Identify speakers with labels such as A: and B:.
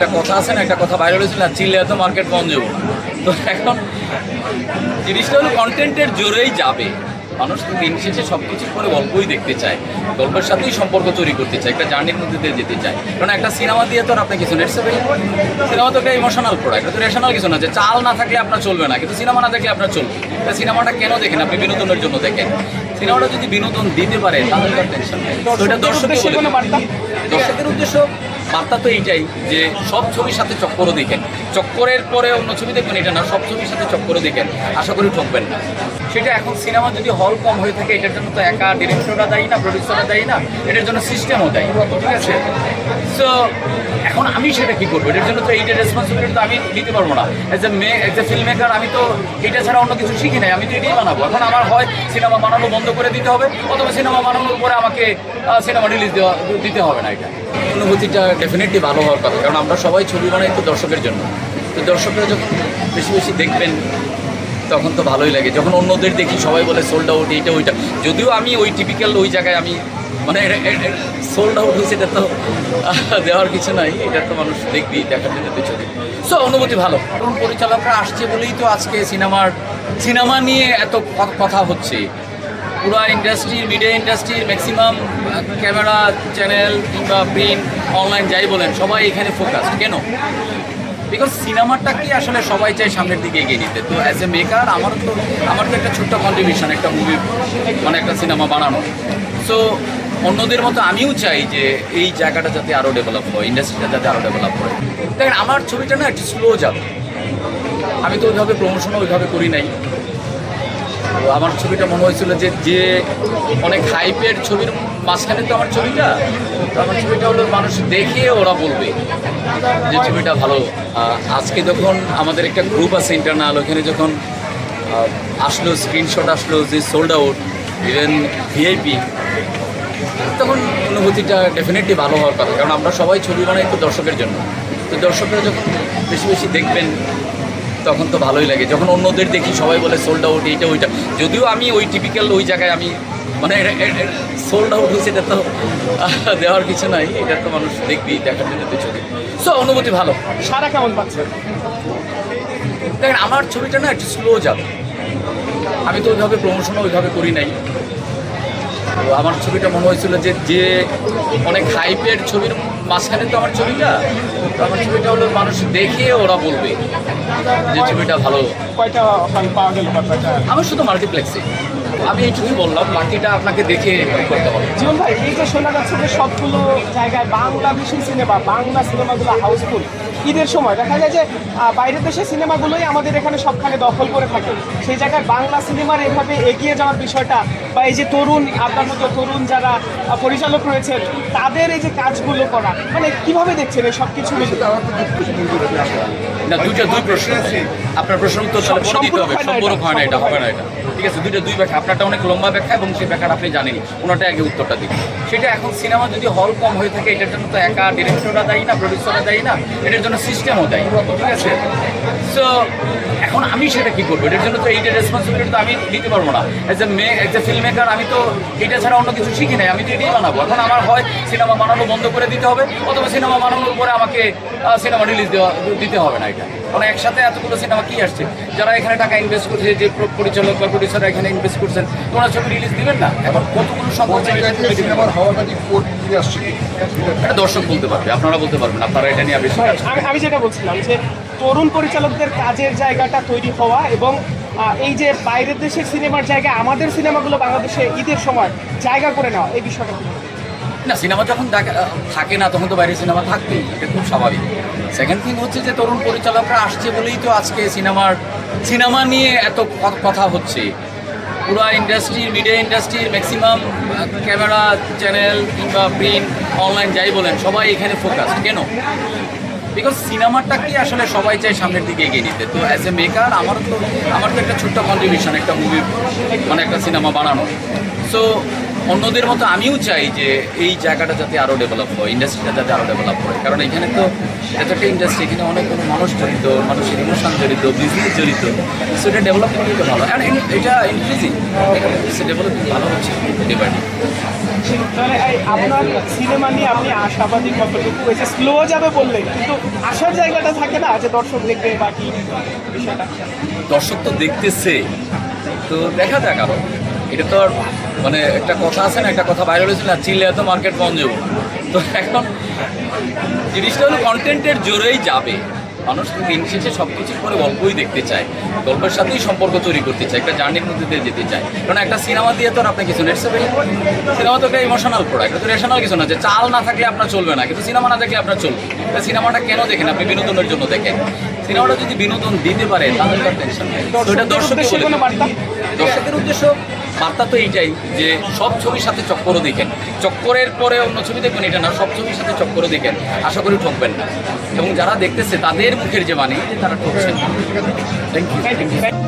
A: একটা কথা আছে না, একটা কথা ভাইরাল হয়েছিল না চিল্লে এত মার্কেট বন্ধ তো এখন জিনিসটা হলো কন্টেন্টের জোরেই যাবে। মানুষ তো দিন শেষে সব কিছুর পরে গল্পই দেখতে চায়। গল্পের সাথেই সম্পর্ক তৈরি করতে চায়, একটা জার্নির মধ্যে দিয়ে যেতে চায়। কারণ একটা সিনেমা দিয়ে তো আর আপনি কিছু নেটস সিনেমা তো একটা ইমোশনাল প্রোডাক্ট এটা তো রেশনাল কিছু না, যে চাল না থাকলে আপনার চলবে না, কিন্তু সিনেমা না থাকলে আপনার চলবে। তা সিনেমাটা কেন দেখেন? আপনি বিনোদনের জন্য দেখেন। সিনেমাটা যদি বিনোদন দিতে পারে, তাহলে তার টেনশন নেই। দর্শকের
B: উদ্দেশ্যে বার্তা?
A: তো এইটাই যে সব ছবির সাথে চক্করও দেখেন। চক্করের পরে অন্য ছবি দেখবেন, এটা না, সব ছবির সাথে চক্করও দেখেন। আশা করি ঠকবেন না। সেটা এখন সিনেমা যদি হল কম হয়ে থাকে, এটার জন্য তো একা ডিরেক্টররা দায়ী না প্রডিউসাররা দায়ী না, এটার জন্য সিস্টেমও দায়ী। ঠিক আছে? সো এখন আমি সেটা কি করব? এটার জন্য তো এইটা রেসপন্সিবিলিটি তো আমি নিতে পারব না। As a me as a film maker আমি তো এটা ছাড়া অন্য কিছু শিখি নাই, আমি তো এটাই বানাবো। এখন আমার হয় সিনেমা বানানো বন্ধ করে দিতে হবে, অথবা সিনেমা বানানোর পরে আমাকে সিনেমা রিলিজ দেওয়া, দিতে হবে না এটা। অনুভূতিটা ডেফিনেটলি ভালো হওয়ার কথা, কারণ আমরা সবাই ছবি বানাই তো দর্শকের জন্য। তো দর্শকরা যখন বেশি বেশি দেখবেন, তখন তো ভালোই লাগে। যখন অন্যদের দেখি, সবাই বলে সোল্ড আউট এইটা, ওইটা। যদিও আমি ওই টিপিক্যাল ওই জায়গায় আমি মানে সোল্ড আউট হয়েছে এটা তো দেওয়ার কিছু নাই। এটা তো মানুষ দেখবি দেখার জন্য তো সো অনুভূতি ভালো। কারণ পরিচালকরা আসছে বলেই তো আজকে সিনেমার, সিনেমা নিয়ে এত কথা হচ্ছে। পুরো ইন্ডাস্ট্রির মিডিয়া ইন্ডাস্ট্রির ম্যাক্সিমাম ক্যামেরা চ্যানেল কিংবা প্রিন্ট অনলাইন যাই বলেন, সবাই এখানে ফোকাস কেন? বিকজ সিনেমাটাকে আসলে সবাই চায় সামনের দিকে এগিয়ে নিতে? তো অ্যাজ এ মেকার আমার তো আমার তো একটা ছোট্ট কন্ট্রিবিউশন একটা মুভি মানে একটা সিনেমা বানানো সো অন্যদের মতো আমিও চাই যে এই জায়গাটা যাতে আরও ডেভেলপ হয় ইন্ডাস্ট্রিটা যাতে আরও ডেভেলপ হয়। দেখেন, আমার ছবিটা না একটু স্লো যাবে। আমি তো ওইভাবে প্রমোশনও ওইভাবে করি নাই। তো আমার ছবিটা মনে হয়েছিল যে যে অনেক হাইপের ছবির মাঝখানে তো আমার ছবিটা, তো আমার ছবিটা হলো মানুষ দেখে ওরা বলবে যে ছবিটা ভালো। আজকে যখন আমাদের একটা গ্রুপ আছে ইন্টারনাল ওখানে যখন আসলো স্ক্রিনশট আসলো যে সোল্ড আউট ইভেন ভিআইপি তখন অনুভূতিটা ডেফিনেটলি ভালো হওয়ার কথা। কারণ আমরা সবাই ছবি বানাই তো দর্শকের জন্য। তো দর্শকরা যখন বেশি বেশি দেখবেন তখন তো ভালোই লাগে। যখন অন্যদের দেখি সবাই বলে সোল্ড আউট এইটা ওইটা। যদিও আমি ওই টিপিক্যাল ওই জায়গায় আমি মানে সোল্ড আউট হয়েছে এটা তো দেওয়ার কিছু নাই। এটা তো মানুষ দেখবি দেখার জন্য তো ছবি। সো অনুভূতি ভালো।
B: সারা কেমন পাচ্ছে?
A: দেখেন আমার ছবিটা না একটু স্লো যাবে। আমি তো ওইভাবে প্রমোশনও ওইভাবে করি নাই। তো আমার ছবিটা মনে হয়েছিল যে যে অনেক হাইপের ছবির মাঝখানে তো আমার ছবিটা তো আমার ছবিটা হলো মানুষ দেখে ওরা বলবে যে ছবিটা ভালো।
B: কয়টা
A: আমার শুধু মাল্টিপ্লেক্সে আমি এইটুকুই বললাম বাকিটা আপনাকে দেখে করতে হবে।
B: জীবন ভাই এই যে শোনা যাচ্ছে যে সবগুলো জায়গায় বাংলা বিষয় সিনেমা বাংলা সিনেমাগুলো হাউসফুল ঈদের সময়। দেখা যায় যে বাইরের দেশের সিনেমাগুলোই আমাদের এখানে সবখানে দখল করে থাকে। সেই জায়গায় বাংলা সিনেমার এভাবে এগিয়ে যাওয়ার বিষয়টা বা এই যে তরুণ আপনার মতো তরুণ যারা পরিচালক রয়েছেন তাদের এই যে কাজগুলো করা মানে কীভাবে দেখছেন এই সব কিছু
A: না দুইটা দুই প্রশ্ন। আপনার প্রশ্ন
B: এটা,
A: সম্পূরক হয় না এটা হবে না এটা। ঠিক আছে, দুইটা দুই ব্যাখ্যা। আপনারটা অনেক লম্বা ব্যাখ্যা এবং সেই ব্যাখ্যাটা আপনি জানেনই ওনাটা আগে উত্তরটা দিন। সেটা এখন সিনেমা যদি হল কম হয়ে থাকে, এটার জন্য তো একা ডিরেক্টররা দায়ী না প্রডিউসাররা দায়ী না, এটার জন্য সিস্টেমও দায়ী, ঠিক আছে? সো এখন আমি সেটা কি করব? এটার জন্য তো এইটা রেসপন্সিবিলিটি তো আমি নিতে পারব না। As a me as a film maker আমি তো এটা ছাড়া অন্য কিছু শিখি নাই, আমি তো এটাই বানাবো। এখন আমার হয় সিনেমা বানানো বন্ধ করে দিতে হবে, অথবা সিনেমা বানানোর পরে আমাকে সিনেমা রিলিজ দেওয়া দিতে হবে না এটা। কারণ একসাথে এতগুলো সিনেমা কি আসছে? যারা এখানে টাকা ইনভেস্ট করছে, যে প্র- পরিচালক বা প্রডিউসাররা এখানে ইনভেস্ট করছেন তোমরা ছবি রিলিজ দিবেন না? এখন কতগুলো সংখ্যক ছবি release দিবেন?
C: সিনেমার হওয়াটা কি কোর্ট ফিরে আসছে কি?
A: এটা দর্শক বলতে পারবে আপনারা বলতে পারবেন আপনারা এটা নিয়ে বেশি
B: আমি আমি যেটা বলছিলাম যে তরুণ পরিচালকদের কাজের জায়গাটা তৈরি হওয়া এবং এই যে বাইরের দেশের সিনেমার জায়গায় আমাদের সিনেমাগুলো বাংলাদেশে ঈদের সময় জায়গা করে নেওয়া এই বিষয়টা
A: না সিনেমা যখন দেখা থাকে না তখন তো বাইরে সিনেমা থাকবেই এটা খুব স্বাভাবিক। সেকেন্ড থিং হচ্ছে যে তরুণ পরিচালকরা আসছে বলেই তো আজকে সিনেমার সিনেমা নিয়ে এত কথা হচ্ছে। পুরো ইন্ডাস্ট্রির মিডিয়া ইন্ডাস্ট্রির ম্যাক্সিমাম ক্যামেরা চ্যানেল কিংবা প্রিন্ট অনলাইন যাই বলেন, সবাই এখানে ফোকাস কেন? বিকজ সিনেমাটাকে আসলে সবাই চায় সামনের দিকে এগিয়ে নিতে? তো অ্যাজ এ মেকার আমার তো আমার তো একটা ছোট্ট কন্ট্রিবিউশন একটা মুভি মানে একটা সিনেমা বানানো সো অন্যদের মতো আমিও চাই যে এই জায়গাটা যাতে আরও ডেভেলপ হয় ইন্ডাস্ট্রিটা যাতে আরও ডেভেলপ হয়। কারণ এখানে তো এটা একটা ইন্ডাস্ট্রি এখানে অনেক কোনো মানুষ জড়িত মানুষের ইমোশন জড়িত বিজনেস জড়িত। সো এটা ডেভেলপ করলে তো ভালো আর এটা ইনক্রিজিং ডেভেলপিং ভালো হচ্ছে ডে বাই ডে
B: তাহলে এই আপনার সিনেমা নিয়ে আপনি আশাবাদী কতটুকু? হয়েছে স্লো যাবে বললেন কিন্তু আসার জায়গাটা থাকে না যে দর্শক দেখবে বাকি বিষয়টা?
A: দর্শক তো দেখতেছে। তো দেখা যাক আরও এটা তো আর মানে একটা কথা আছে না একটা কথা বাইরে হয়েছিল না চিল্লে এত মার্কেট বন্ধ যাব তো এখন জিনিসটা হলো কন্টেন্টের জোরেই যাবে। মানুষ দিন শেষে সব কিছুর পরে গল্পই দেখতে চায়। গল্পের সাথেই সম্পর্ক তৈরি করতে চায় একটা জার্নির মধ্যে দিয়ে যেতে চায়। কারণ একটা সিনেমা দিয়ে তো আর আপনি কিছু নেটসে সিনেমা তো একটা ইমোশনাল প্রোডাক্ট এটা তো রেশনাল কিছু না যে চাল না থাকলে আপনার চলবে না কিন্তু সিনেমা না থাকলে আপনার চলবে। তা সিনেমাটা কেন দেখেন আপনি বিনোদনের জন্য দেখেন? সিনেমাটা যদি বিনোদন দিতে পারে তাহলে টেনশন নেই। দর্শকের উদ্দেশ্য বার্তা তো এইটাই যে সব ছবির সাথে চক্করও দেখেন। চক্করের পরে অন্য ছবি দেখবেন, এটা না, সব ছবির সাথে চক্করও দেখেন। আশা করি ঠকবেন না। এবং যারা দেখতেছে, তাদের মুখের যে বাণী, তারা ঠকছেন থ্যাংক ইউ
B: থ্যাংক you.